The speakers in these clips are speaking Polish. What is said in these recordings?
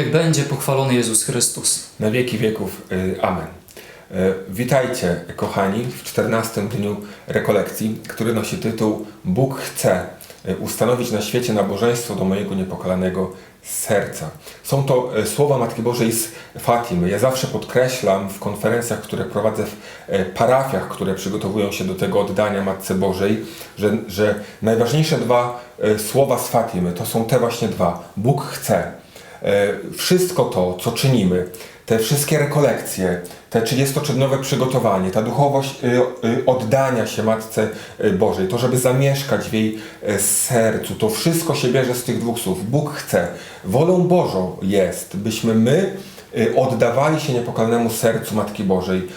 Niech będzie pochwalony Jezus Chrystus. Na wieki wieków. y, Amen. E, Witajcie, kochani, w 14 dniu rekolekcji, który nosi tytuł Bóg chce y, ustanowić na świecie nabożeństwo do mojego niepokalanego serca. Są to słowa Matki Bożej z Fatimy. Ja zawsze podkreślam w konferencjach, które prowadzę w parafiach, które przygotowują się do tego oddania Matce Bożej, że, że najważniejsze dwa słowa z Fatimy to są te właśnie dwa. Bóg chce. E, Wszystko to, co czynimy, te wszystkie rekolekcje, te 30-dniowe przygotowanie, ta duchowość y, y, oddania się Matce Bożej, to, żeby zamieszkać w jej sercu, to wszystko się bierze z tych dwóch słów. Bóg chce. Wolą Bożą jest, byśmy my oddawali się niepokalnemu sercu Matki Bożej.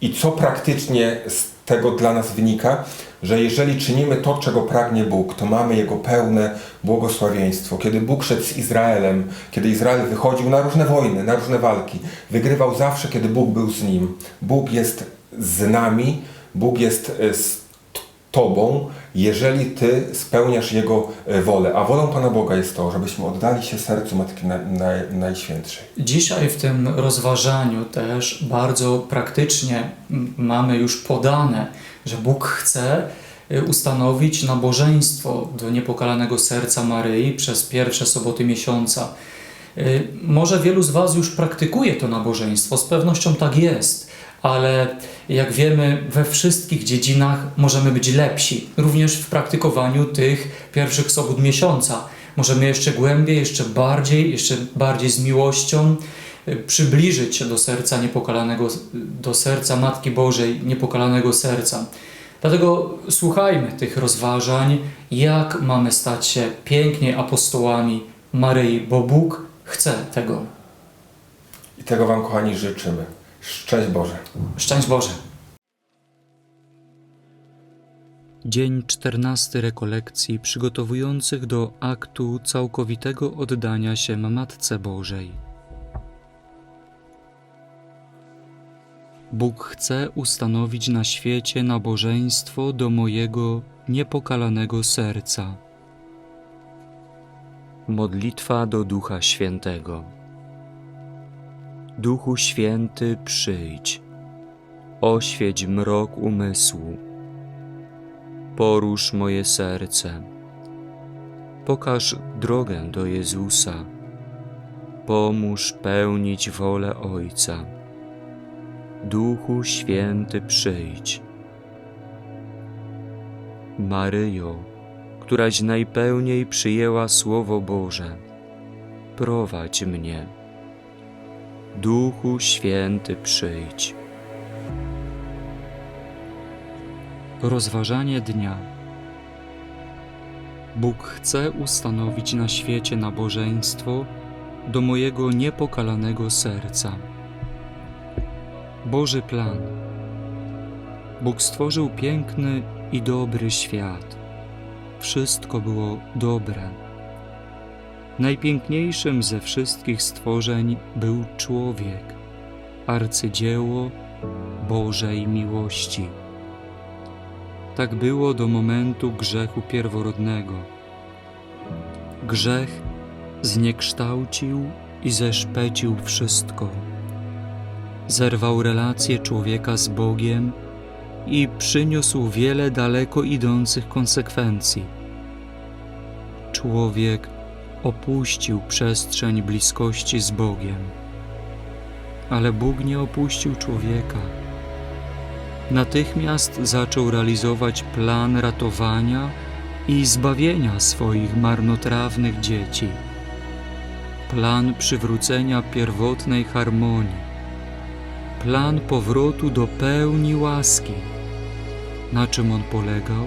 I co praktycznie z tego dla nas wynika? Że jeżeli czynimy to, czego pragnie Bóg, to mamy Jego pełne błogosławieństwo. Kiedy Bóg szedł z Izraelem, kiedy Izrael wychodził na różne wojny, na różne walki, wygrywał zawsze, kiedy Bóg był z nim. Bóg jest z nami, Bóg jest e, z Tobą, jeżeli Ty spełniasz Jego e, wolę. A wolą Pana Boga jest to, żebyśmy oddali się sercu Matki na, na, Najświętszej. Dzisiaj w tym rozważaniu też bardzo praktycznie mamy już podane, że Bóg chce y, ustanowić nabożeństwo do niepokalanego serca Maryi przez pierwsze soboty miesiąca. Y, Może wielu z Was już praktykuje to nabożeństwo, z pewnością tak jest, ale jak wiemy, we wszystkich dziedzinach możemy być lepsi, również w praktykowaniu tych pierwszych sobot miesiąca. Możemy jeszcze głębiej, jeszcze bardziej, jeszcze bardziej z miłością przybliżyć się do serca niepokalanego, do serca Matki Bożej, niepokalanego serca. Dlatego słuchajmy tych rozważań, jak mamy stać się pięknie apostołami Maryi, bo Bóg chce tego. I tego Wam, kochani, życzymy. Szczęść Boże. Szczęść Boże! Dzień czternasty rekolekcji przygotowujących do aktu całkowitego oddania się Matce Bożej. Bóg chce ustanowić na świecie nabożeństwo do mojego niepokalanego serca. Modlitwa do Ducha Świętego. Duchu Święty, przyjdź, oświeć mrok umysłu porusz moje serce. Pokaż drogę do Jezusa. Pomóż pełnić wolę Ojca. Duchu Święty przyjdź. Maryjo, któraś najpełniej przyjęła Słowo Boże, prowadź mnie. Duchu Święty przyjdź. Rozważanie dnia. Bóg chce ustanowić na świecie nabożeństwo do mojego niepokalanego serca. Boży plan. Bóg stworzył piękny i dobry świat. Wszystko było dobre. Najpiękniejszym ze wszystkich stworzeń był człowiek, arcydzieło Bożej miłości. Tak było do momentu grzechu pierworodnego. Grzech zniekształcił i zeszpecił wszystko. Zerwał relacje człowieka z Bogiem i przyniósł wiele daleko idących konsekwencji. Człowiek opuścił przestrzeń bliskości z Bogiem. Ale Bóg nie opuścił człowieka natychmiast zaczął realizować plan ratowania i zbawienia swoich marnotrawnych dzieci. Plan przywrócenia pierwotnej harmonii. Plan powrotu do pełni łaski. Na czym on polegał?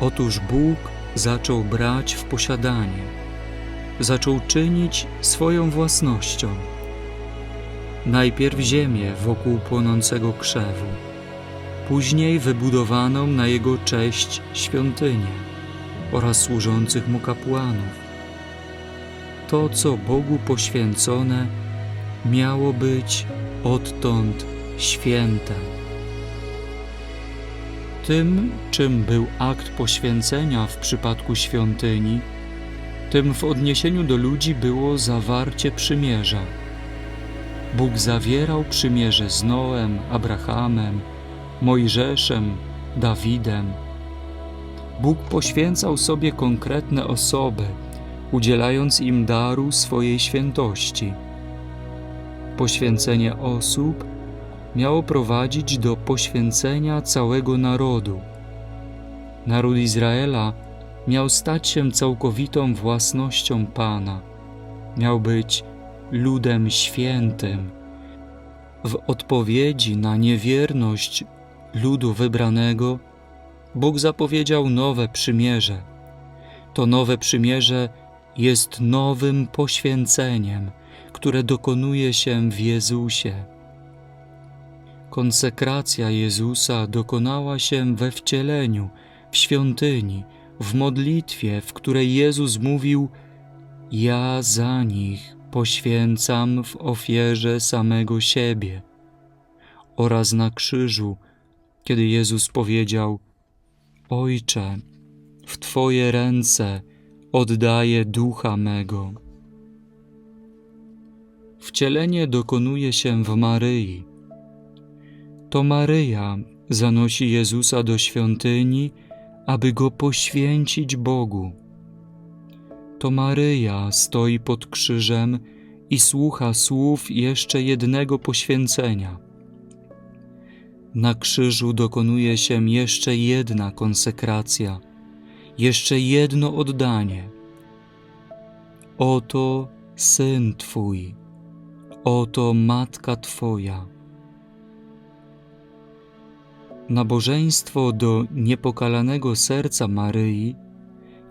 Otóż Bóg zaczął brać w posiadanie, zaczął czynić swoją własnością najpierw ziemię wokół płonącego krzewu, później wybudowaną na jego cześć świątynię oraz służących mu kapłanów. To, co Bogu poświęcone, miało być odtąd święte. Tym, czym był akt poświęcenia w przypadku świątyni, tym w odniesieniu do ludzi było zawarcie przymierza. Bóg zawierał przymierze z Noem, Abrahamem, Mojżeszem, Dawidem. Bóg poświęcał sobie konkretne osoby, udzielając im daru swojej świętości. Poświęcenie osób miało prowadzić do poświęcenia całego narodu. Naród Izraela miał stać się całkowitą własnością Pana. Miał być ludem świętym. W odpowiedzi na niewierność ludu wybranego, Bóg zapowiedział nowe przymierze. To nowe przymierze jest nowym poświęceniem, które dokonuje się w Jezusie. Konsekracja Jezusa dokonała się we wcieleniu, w świątyni, w modlitwie, w której Jezus mówił: Ja za nich poświęcam w ofierze samego siebie. Oraz na krzyżu, kiedy Jezus powiedział: Ojcze, w Twoje ręce oddaję ducha mego. Wcielenie dokonuje się w Maryi. To Maryja zanosi Jezusa do świątyni, aby go poświęcić Bogu. To Maryja stoi pod krzyżem i słucha słów jeszcze jednego poświęcenia. Na krzyżu dokonuje się jeszcze jedna konsekracja, jeszcze jedno oddanie. Oto syn Twój, oto matka Twoja. Nabożeństwo do niepokalanego serca Maryi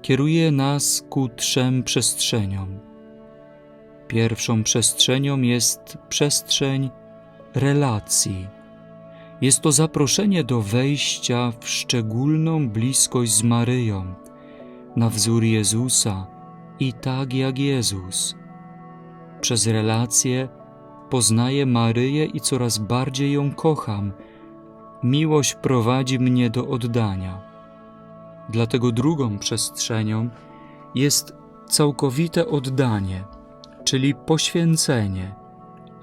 kieruje nas ku trzem przestrzeniom. Pierwszą przestrzenią jest przestrzeń relacji. Jest to zaproszenie do wejścia w szczególną bliskość z Maryją, na wzór Jezusa i tak jak Jezus. Przez relację poznaję Maryję i coraz bardziej ją kocham. Miłość prowadzi mnie do oddania. Dlatego drugą przestrzenią jest całkowite oddanie, czyli poświęcenie,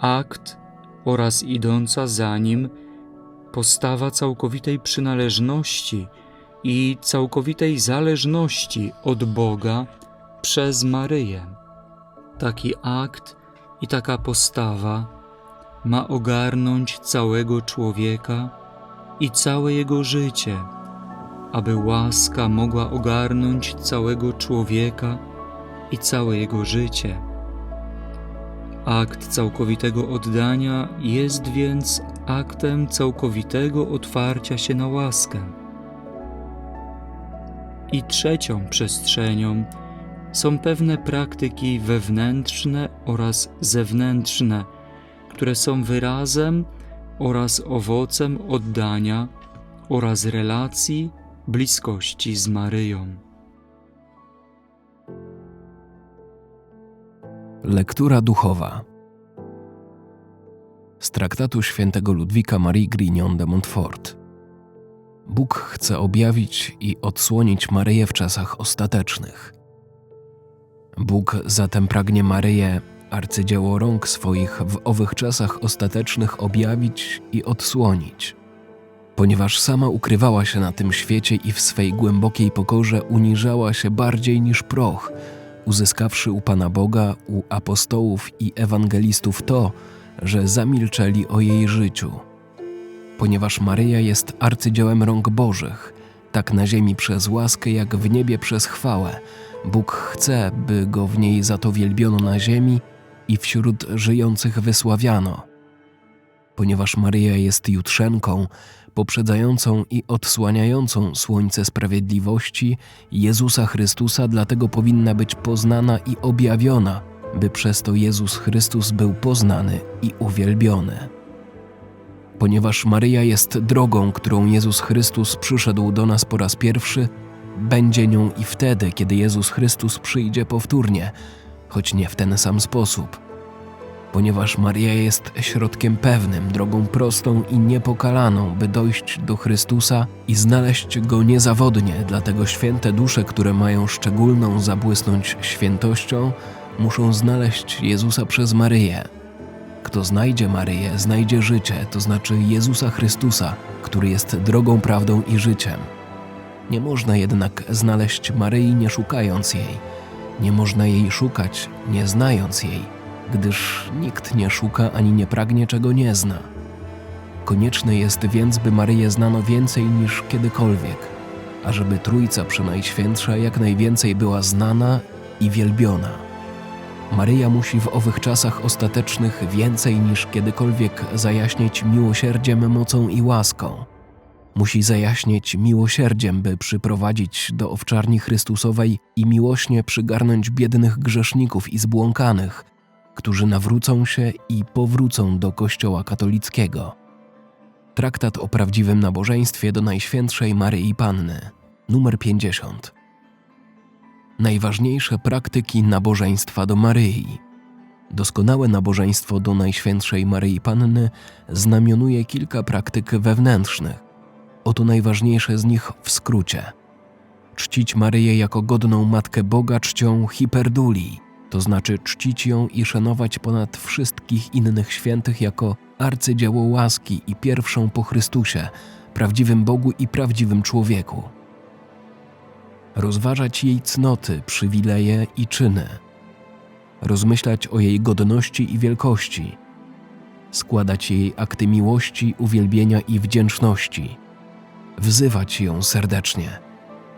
akt oraz idąca za nim postawa całkowitej przynależności i całkowitej zależności od Boga przez Maryję. Taki akt i taka postawa ma ogarnąć całego człowieka i całe jego życie, aby łaska mogła ogarnąć całego człowieka i całe jego życie. Akt całkowitego oddania jest więc aktem całkowitego otwarcia się na łaskę. I trzecią przestrzenią są pewne praktyki wewnętrzne oraz zewnętrzne, które są wyrazem oraz owocem oddania oraz relacji bliskości z Maryją. Lektura duchowa z traktatu świętego Ludwika Marii Grignon de Montfort. Bóg chce objawić i odsłonić Maryję w czasach ostatecznych. Bóg zatem pragnie Maryję, arcydzieło rąk swoich, w owych czasach ostatecznych objawić i odsłonić. Ponieważ sama ukrywała się na tym świecie i w swej głębokiej pokorze uniżała się bardziej niż proch, uzyskawszy u Pana Boga, u apostołów i ewangelistów to, że zamilczeli o jej życiu. Ponieważ Maryja jest arcydziełem rąk Bożych, tak na ziemi przez łaskę, jak w niebie przez chwałę, Bóg chce, by go w niej za to wielbiono na ziemi i wśród żyjących wysławiano. Ponieważ Maryja jest jutrzenką, poprzedzającą i odsłaniającą słońce sprawiedliwości Jezusa Chrystusa, dlatego powinna być poznana i objawiona, by przez to Jezus Chrystus był poznany i uwielbiony. Ponieważ Maryja jest drogą, którą Jezus Chrystus przyszedł do nas po raz pierwszy, będzie nią i wtedy, kiedy Jezus Chrystus przyjdzie powtórnie, choć nie w ten sam sposób. ponieważ Maria jest środkiem pewnym, drogą prostą i niepokalaną, by dojść do Chrystusa i znaleźć Go niezawodnie. Dlatego święte dusze, które mają szczególną zabłysnąć świętością, muszą znaleźć Jezusa przez Maryję. Kto znajdzie Maryję, znajdzie życie, to znaczy Jezusa Chrystusa, który jest drogą, prawdą i życiem. Nie można jednak znaleźć Maryi nie szukając jej. Nie można jej szukać, nie znając jej, gdyż nikt nie szuka ani nie pragnie, czego nie zna. Konieczne jest więc, by Maryję znano więcej niż kiedykolwiek, a żeby Trójca Przenajświętsza jak najwięcej była znana i wielbiona. Maryja musi w owych czasach ostatecznych więcej niż kiedykolwiek zajaśnieć miłosierdziem, mocą i łaską. Musi zajaśnieć miłosierdziem, by przyprowadzić do owczarni Chrystusowej i miłośnie przygarnąć biednych grzeszników i zbłąkanych, którzy nawrócą się i powrócą do Kościoła katolickiego. Traktat o prawdziwym nabożeństwie do Najświętszej Maryi Panny, numer 50. Najważniejsze praktyki nabożeństwa do Maryi. Doskonałe nabożeństwo do Najświętszej Maryi Panny znamionuje kilka praktyk wewnętrznych. Oto najważniejsze z nich w skrócie. Czcić Maryję jako godną Matkę Boga czcią hiperduli, to znaczy czcić ją i szanować ponad wszystkich innych świętych jako arcydzieło łaski i pierwszą po Chrystusie, prawdziwym Bogu i prawdziwym człowieku. Rozważać jej cnoty, przywileje i czyny. Rozmyślać o jej godności i wielkości. Składać jej akty miłości, uwielbienia i wdzięczności. Wzywać ją serdecznie.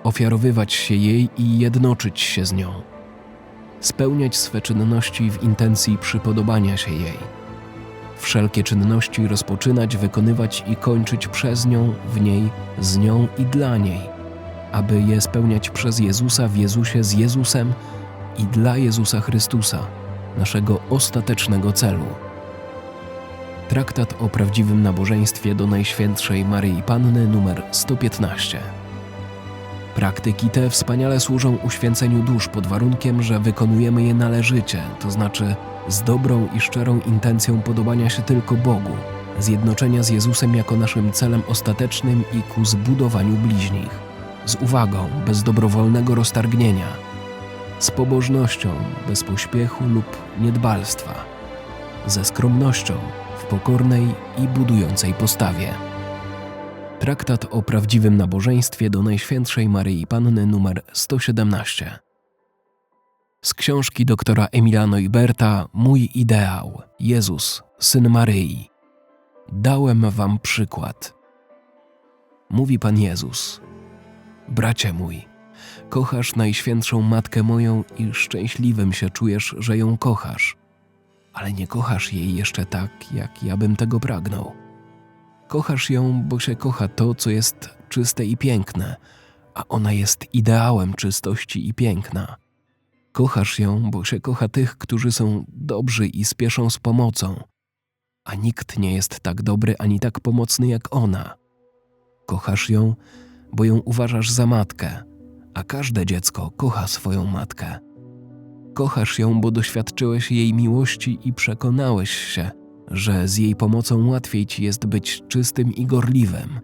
Ofiarowywać się jej i jednoczyć się z nią. Spełniać swe czynności w intencji przypodobania się jej. Wszelkie czynności rozpoczynać, wykonywać i kończyć przez nią, w niej, z nią i dla niej, aby je spełniać przez Jezusa w Jezusie z Jezusem i dla Jezusa Chrystusa, naszego ostatecznego celu. Traktat o prawdziwym nabożeństwie do Najświętszej Maryi Panny numer 115. Praktyki te wspaniale służą uświęceniu dusz pod warunkiem, że wykonujemy je należycie, to znaczy z dobrą i szczerą intencją podobania się tylko Bogu, zjednoczenia z Jezusem jako naszym celem ostatecznym i ku zbudowaniu bliźnich, z uwagą, bez dobrowolnego roztargnienia, z pobożnością, bez pośpiechu lub niedbalstwa, ze skromnością, pokornej i budującej postawie. Traktat o prawdziwym nabożeństwie do Najświętszej Maryi Panny numer 117. Z książki doktora Emiliano Iberta Mój ideał Jezus, syn Maryi. Dałem wam przykład. Mówi Pan Jezus: Bracie mój, kochasz Najświętszą Matkę moją i szczęśliwym się czujesz, że ją kochasz, ale nie kochasz jej jeszcze tak, jak ja bym tego pragnął. Kochasz ją, bo się kocha to, co jest czyste i piękne, a ona jest ideałem czystości i piękna. Kochasz ją, bo się kocha tych, którzy są dobrzy i spieszą z pomocą, a nikt nie jest tak dobry ani tak pomocny jak ona. Kochasz ją, bo ją uważasz za matkę, a każde dziecko kocha swoją matkę. Kochasz ją, bo doświadczyłeś jej miłości i przekonałeś się, że z jej pomocą łatwiej ci jest być czystym i gorliwym.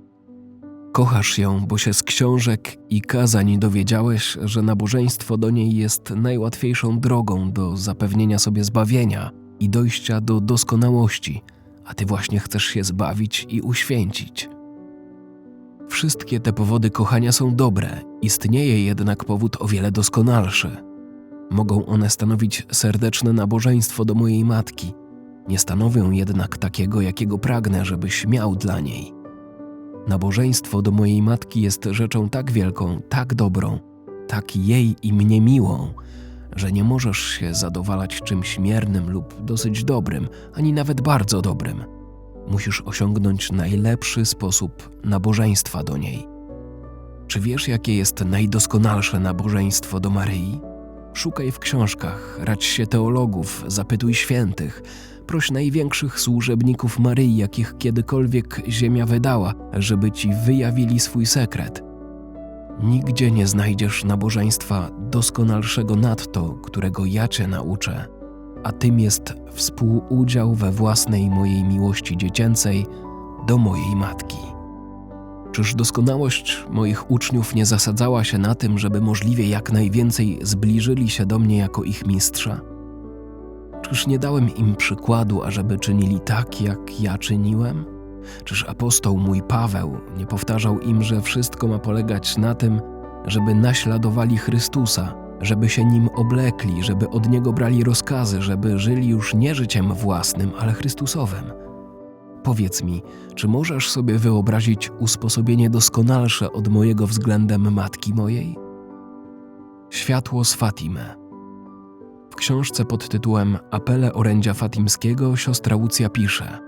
Kochasz ją, bo się z książek i kazań dowiedziałeś, że nabożeństwo do niej jest najłatwiejszą drogą do zapewnienia sobie zbawienia i dojścia do doskonałości, a ty właśnie chcesz się zbawić i uświęcić. Wszystkie te powody kochania są dobre, istnieje jednak powód o wiele doskonalszy. Mogą one stanowić serdeczne nabożeństwo do mojej matki, nie stanowią jednak takiego, jakiego pragnę, żebyś miał dla niej. Nabożeństwo do mojej matki jest rzeczą tak wielką, tak dobrą, tak jej i mnie miłą, że nie możesz się zadowalać czymś miernym lub dosyć dobrym, ani nawet bardzo dobrym. Musisz osiągnąć najlepszy sposób nabożeństwa do niej. Czy wiesz, jakie jest najdoskonalsze nabożeństwo do Maryi? Szukaj w książkach, radź się teologów, zapytuj świętych, proś największych służebników Maryi, jakich kiedykolwiek ziemia wydała, żeby ci wyjawili swój sekret. Nigdzie nie znajdziesz nabożeństwa doskonalszego nadto, którego ja cię nauczę. a tym jest współudział we własnej mojej miłości dziecięcej do mojej matki. Czyż doskonałość moich uczniów nie zasadzała się na tym, żeby możliwie jak najwięcej zbliżyli się do mnie jako ich mistrza? Czyż nie dałem im przykładu, ażeby czynili tak, jak ja czyniłem? Czyż apostoł mój Paweł nie powtarzał im, że wszystko ma polegać na tym, żeby naśladowali Chrystusa, żeby się nim oblekli, żeby od niego brali rozkazy, żeby żyli już nie życiem własnym, ale Chrystusowym? Powiedz mi, czy możesz sobie wyobrazić usposobienie doskonalsze od mojego względem matki mojej? Światło z Fatimy. W książce pod tytułem Apele orędzia fatimskiego siostra Łucja pisze: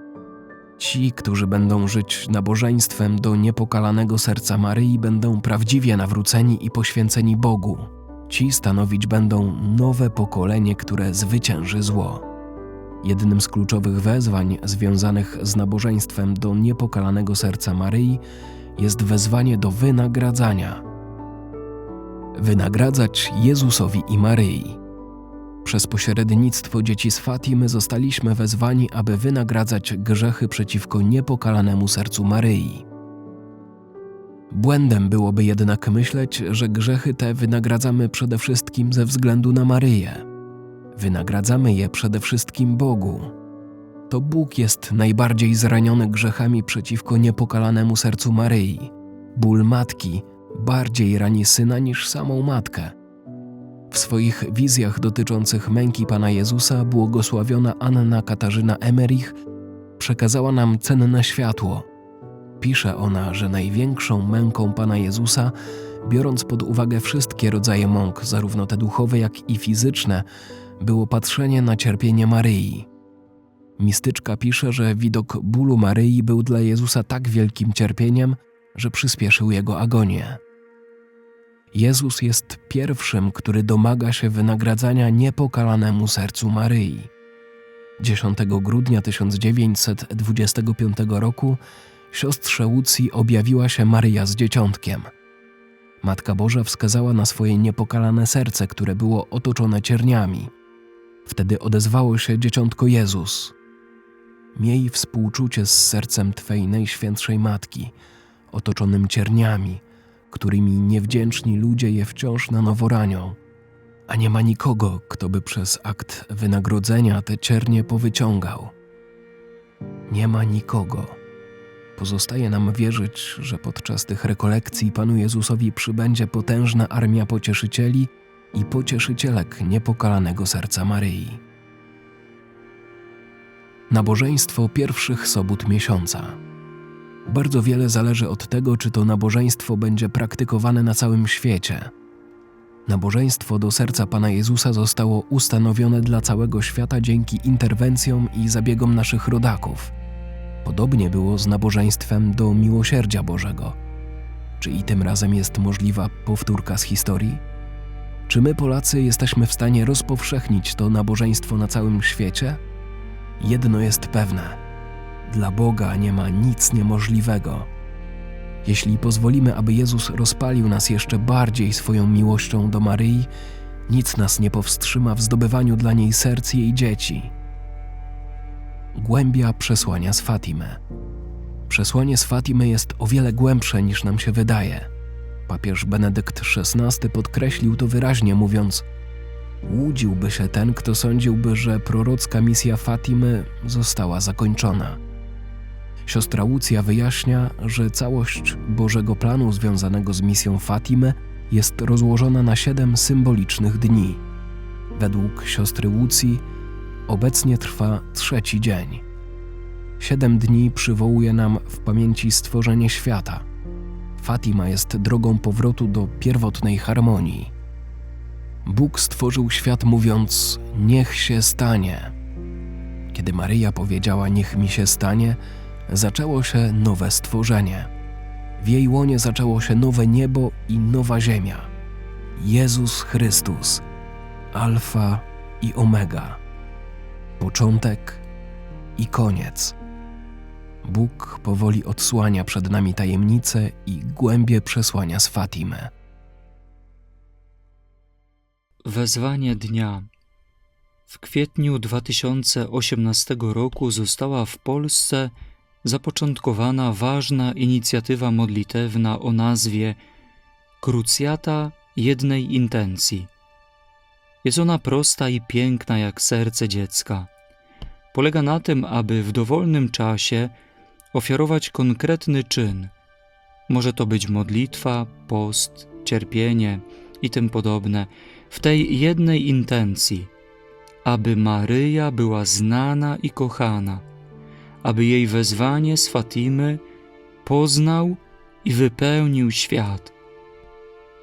Ci, którzy będą żyć nabożeństwem do niepokalanego serca Maryi, będą prawdziwie nawróceni i poświęceni Bogu. Ci stanowić będą nowe pokolenie, które zwycięży zło. Jednym z kluczowych wezwań związanych z nabożeństwem do niepokalanego serca Maryi jest wezwanie do wynagradzania. Wynagradzać Jezusowi i Maryi. Przez pośrednictwo dzieci z Fatimy zostaliśmy wezwani, aby wynagradzać grzechy przeciwko niepokalanemu sercu Maryi. Błędem byłoby jednak myśleć, że grzechy te wynagradzamy przede wszystkim ze względu na Maryję. Wynagradzamy je przede wszystkim Bogu. To Bóg jest najbardziej zraniony grzechami przeciwko niepokalanemu sercu Maryi. Ból matki bardziej rani syna niż samą matkę. W swoich wizjach dotyczących męki Pana Jezusa błogosławiona Anna Katarzyna Emerich przekazała nam cenne światło. Pisze ona, że największą męką Pana Jezusa, biorąc pod uwagę wszystkie rodzaje mąk, zarówno te duchowe, jak i fizyczne, było patrzenie na cierpienie Maryi. Mistyczka pisze, że widok bólu Maryi był dla Jezusa tak wielkim cierpieniem, że przyspieszył jego agonię. Jezus jest pierwszym, który domaga się wynagradzania niepokalanemu sercu Maryi. 10 grudnia 1925 roku siostrze Łucji objawiła się Maryja z dzieciątkiem. Matka Boża wskazała na swoje niepokalane serce, które było otoczone cierniami. Wtedy odezwało się dzieciątko Jezus. Miej współczucie z sercem Twej najświętszej matki, otoczonym cierniami, którymi niewdzięczni ludzie je wciąż na nowo ranią, a nie ma nikogo, kto by przez akt wynagrodzenia te ciernie powyciągał. Nie ma nikogo. Pozostaje nam wierzyć, że podczas tych rekolekcji Panu Jezusowi przybędzie potężna armia pocieszycieli i pocieszycielek niepokalanego serca Maryi. Nabożeństwo pierwszych sobót miesiąca. Bardzo wiele zależy od tego, czy to nabożeństwo będzie praktykowane na całym świecie. Nabożeństwo do serca Pana Jezusa zostało ustanowione dla całego świata dzięki interwencjom i zabiegom naszych rodaków. Podobnie było z nabożeństwem do miłosierdzia Bożego. Czy i tym razem jest możliwa powtórka z historii? Czy my, Polacy, jesteśmy w stanie rozpowszechnić to nabożeństwo na całym świecie? Jedno jest pewne: dla Boga nie ma nic niemożliwego. Jeśli pozwolimy, aby Jezus rozpalił nas jeszcze bardziej swoją miłością do Maryi, nic nas nie powstrzyma w zdobywaniu dla niej serc jej dzieci. Głębia przesłania z Fatimy. Przesłanie z Fatimy jest o wiele głębsze niż nam się wydaje. Papież Benedykt XVI podkreślił to wyraźnie, mówiąc: Łudziłby się ten, kto sądziłby, że prorocka misja Fatimy została zakończona. Siostra Łucja wyjaśnia, że całość Bożego planu związanego z misją Fatimy jest rozłożona na siedem symbolicznych dni. Według siostry Łucji obecnie trwa trzeci dzień. Siedem dni przywołuje nam w pamięci stworzenie świata. Fatima jest drogą powrotu do pierwotnej harmonii. Bóg stworzył świat mówiąc: Niech się stanie. Kiedy Maryja powiedziała: Niech mi się stanie, zaczęło się nowe stworzenie. W jej łonie zaczęło się nowe niebo i nowa ziemia. Jezus Chrystus, Alfa i Omega, początek i koniec. Bóg powoli odsłania przed nami tajemnice i głębie przesłania z Fatimy. Wezwanie dnia. W kwietniu 2018 roku została w Polsce zapoczątkowana ważna inicjatywa modlitewna o nazwie Krucjata jednej intencji. Jest ona prosta i piękna jak serce dziecka. Polega na tym, aby w dowolnym czasie ofiarować konkretny czyn. Może to być modlitwa, post, cierpienie i tym podobne, w tej jednej intencji, aby Maryja była znana i kochana, aby jej wezwanie z Fatimy poznał i wypełnił świat.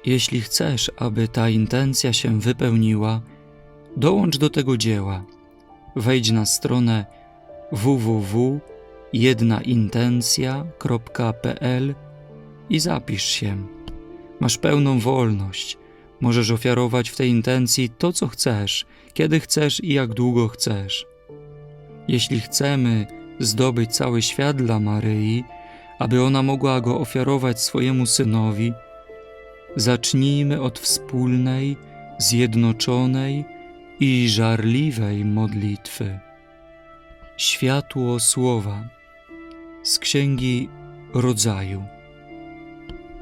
Jeśli chcesz, aby ta intencja się wypełniła, dołącz do tego dzieła. Wejdź na stronę www.jednaintencja.pl i zapisz się. Masz pełną wolność. Możesz ofiarować w tej intencji to, co chcesz, kiedy chcesz i jak długo chcesz. Jeśli chcemy zdobyć cały świat dla Maryi, aby ona mogła go ofiarować swojemu synowi, zacznijmy od wspólnej, zjednoczonej i żarliwej modlitwy. Światło Słowa z Księgi Rodzaju.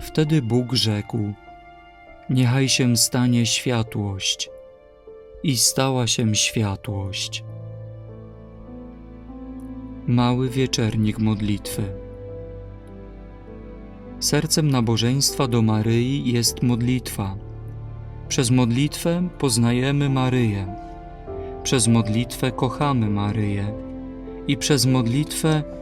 Wtedy Bóg rzekł: Niechaj się stanie światłość, i stała się światłość. Mały wieczernik modlitwy. Sercem nabożeństwa do Maryi jest modlitwa. Przez modlitwę poznajemy Maryję. Przez modlitwę kochamy Maryję i przez modlitwę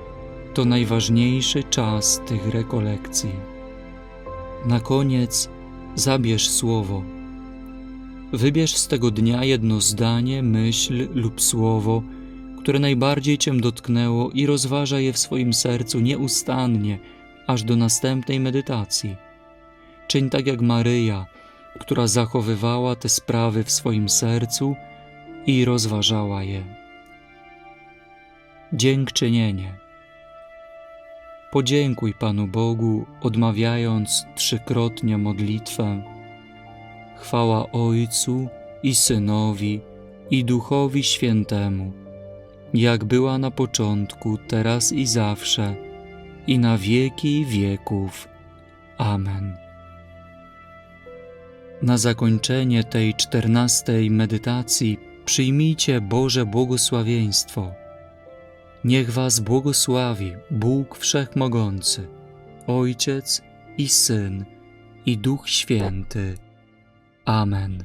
to najważniejszy czas tych rekolekcji. Na koniec zabierz słowo. Wybierz z tego dnia jedno zdanie, myśl lub słowo, które najbardziej Cię dotknęło i rozważaj je w swoim sercu nieustannie, aż do następnej medytacji. Czyń tak jak Maryja, która zachowywała te sprawy w swoim sercu i rozważała je. Dziękczynienie. Podziękuj Panu Bogu, odmawiając trzykrotnie modlitwę. Chwała Ojcu i Synowi i Duchowi Świętemu, jak była na początku, teraz i zawsze, i na wieki wieków. Amen. Na zakończenie tej czternastej medytacji przyjmijcie Boże błogosławieństwo. Niech Was błogosławi Bóg Wszechmogący, Ojciec i Syn i Duch Święty. Amen.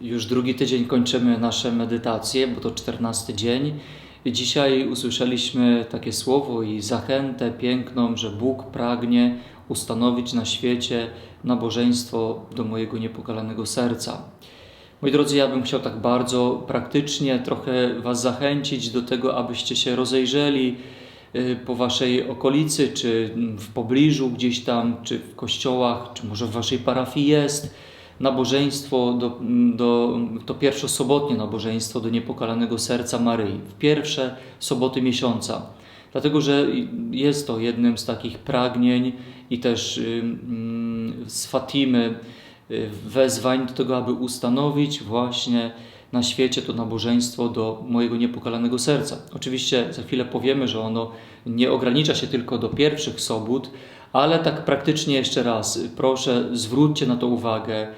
Już drugi tydzień kończymy nasze medytacje, bo to czternasty dzień. Dzisiaj usłyszeliśmy takie słowo i zachętę piękną, że Bóg pragnie ustanowić na świecie nabożeństwo do mojego niepokalanego serca. Moi drodzy, ja bym chciał tak bardzo praktycznie trochę Was zachęcić do tego, abyście się rozejrzeli y, po Waszej okolicy, czy w pobliżu gdzieś tam, czy w kościołach, czy może w Waszej parafii jest nabożeństwo, do, do, to pierwszosobotnie nabożeństwo do niepokalanego serca Maryi, w pierwsze soboty miesiąca. Dlatego, że jest to jednym z takich pragnień i też y, mm, z Fatimy y, wezwań do tego, aby ustanowić właśnie na świecie to nabożeństwo do mojego niepokalanego serca. Oczywiście za chwilę powiemy, że ono nie ogranicza się tylko do pierwszych sobót, ale tak praktycznie jeszcze raz, proszę zwróćcie na to uwagę,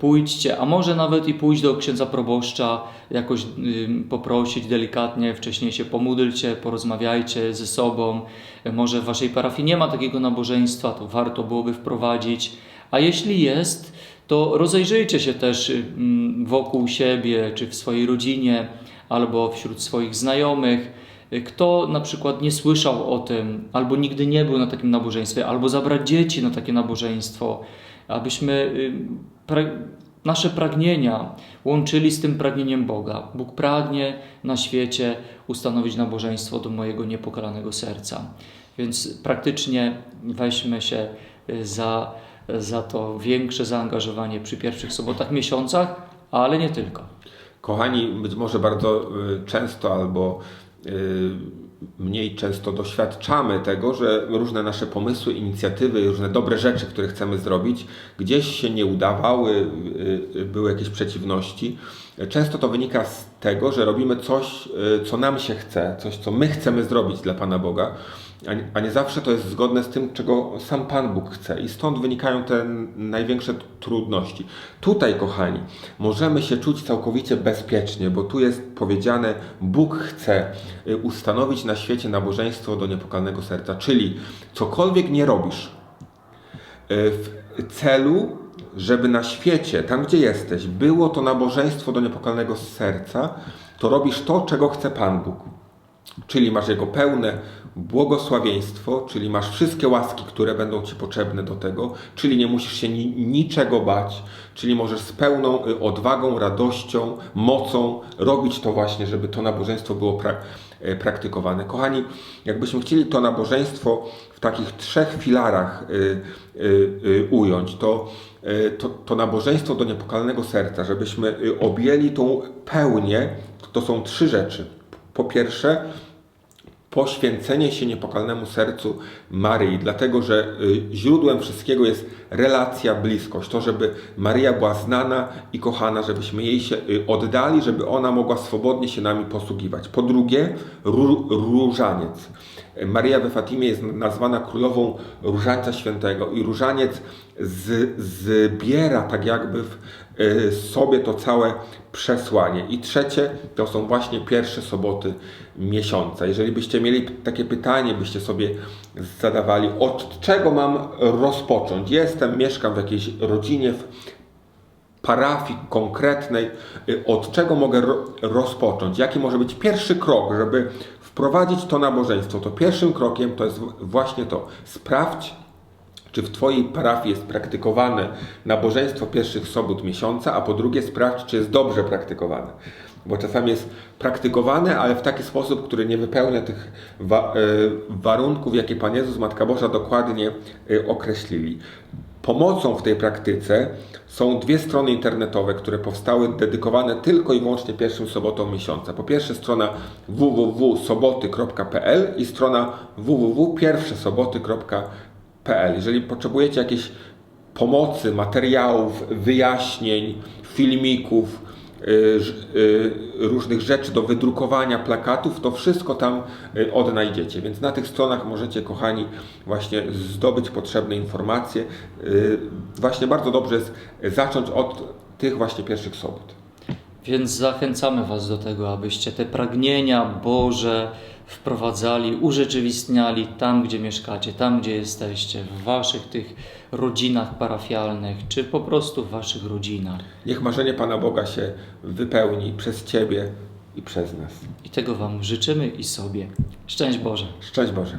pójdźcie, a może nawet i pójść do księdza proboszcza, jakoś poprosić delikatnie, wcześniej się pomódlcie, porozmawiajcie ze sobą. Może w waszej parafii nie ma takiego nabożeństwa, to warto byłoby wprowadzić. A jeśli jest, to rozejrzyjcie się też wokół siebie, czy w swojej rodzinie, albo wśród swoich znajomych Y, Kto na przykład nie słyszał o tym, albo nigdy nie był na takim nabożeństwie, albo zabrać dzieci na takie nabożeństwo, abyśmy y, pra- nasze pragnienia łączyli z tym pragnieniem Boga. Bóg pragnie na świecie ustanowić nabożeństwo do mojego niepokalanego serca. Więc praktycznie weźmy się y, za, za to większe zaangażowanie przy pierwszych sobotach, miesiącach, ale nie tylko. Kochani, być może bardzo y, często albo y, mniej często doświadczamy tego, że różne nasze pomysły, inicjatywy, różne dobre rzeczy, które chcemy zrobić, gdzieś się nie udawały, y, y, były jakieś przeciwności. Często to wynika z tego, że robimy coś, y, co nam się chce, coś, co my chcemy zrobić dla Pana Boga, a nie, zawsze to jest zgodne z tym, czego sam Pan Bóg chce. I stąd wynikają te największe trudności. Tutaj, kochani, możemy się czuć całkowicie bezpiecznie, bo tu jest powiedziane, Bóg chce y, ustanowić na świecie nabożeństwo do niepokalnego serca. Czyli cokolwiek nie robisz, y, w celu, żeby na świecie, tam gdzie jesteś, było to nabożeństwo do niepokalnego serca, to robisz to, czego chce Pan Bóg. Czyli masz Jego pełne błogosławieństwo, czyli masz wszystkie łaski, które będą Ci potrzebne do tego, czyli nie musisz się ni niczego bać, czyli możesz z pełną y, odwagą, radością, mocą robić to właśnie, żeby to nabożeństwo było pra y, praktykowane. Kochani, jakbyśmy chcieli to nabożeństwo w takich trzech filarach y, y, y, ująć, to, y, to, to nabożeństwo do niepokalnego serca, żebyśmy y, objęli tą pełnię, to są trzy rzeczy. Po pierwsze, poświęcenie się niepokalnemu sercu Maryi, dlatego że y, źródłem wszystkiego jest relacja, bliskość. To, żeby Maryja była znana i kochana, żebyśmy jej się y, oddali, żeby ona mogła swobodnie się nami posługiwać. Po drugie, ró- różaniec. Maryja we Fatimie jest nazwana królową Różańca Świętego i różaniec z, zbiera tak jakby w sobie to całe przesłanie. I trzecie to są właśnie pierwsze soboty miesiąca. Jeżeli byście mieli takie pytanie, byście sobie zadawali, od czego mam rozpocząć? Jestem, mieszkam w jakiejś rodzinie, w parafii konkretnej, y, od czego mogę ro- rozpocząć? Jaki może być pierwszy krok, żeby wprowadzić to nabożeństwo? To pierwszym krokiem to jest właśnie to. Sprawdź, czy w Twojej parafii jest praktykowane nabożeństwo pierwszych sobot miesiąca, a po drugie sprawdź, czy jest dobrze praktykowane. Bo czasami jest praktykowane, ale w taki sposób, który nie wypełnia tych wa- y, warunków, jakie Pan Jezus, Matka Boża dokładnie y, określili. Pomocą w tej praktyce są dwie strony internetowe, które powstały dedykowane tylko i wyłącznie pierwszym sobotom miesiąca. Po pierwsze strona www.soboty.pl i strona www.pierwszesoboty.pl. Jeżeli potrzebujecie jakiejś pomocy, materiałów, wyjaśnień, filmików, y, y, różnych rzeczy do wydrukowania, plakatów, to wszystko tam y, odnajdziecie. Więc na tych stronach możecie, kochani, właśnie zdobyć potrzebne informacje. Właśnie bardzo dobrze jest zacząć od tych właśnie pierwszych sobot. Więc zachęcamy Was do tego, abyście te pragnienia Boże wprowadzali, urzeczywistniali tam, gdzie mieszkacie, tam, gdzie jesteście, w Waszych tych rodzinach parafialnych, czy po prostu w Waszych rodzinach. Niech marzenie Pana Boga się wypełni przez Ciebie i przez nas. I tego Wam życzymy i sobie. Szczęść Boże. Szczęść Boże.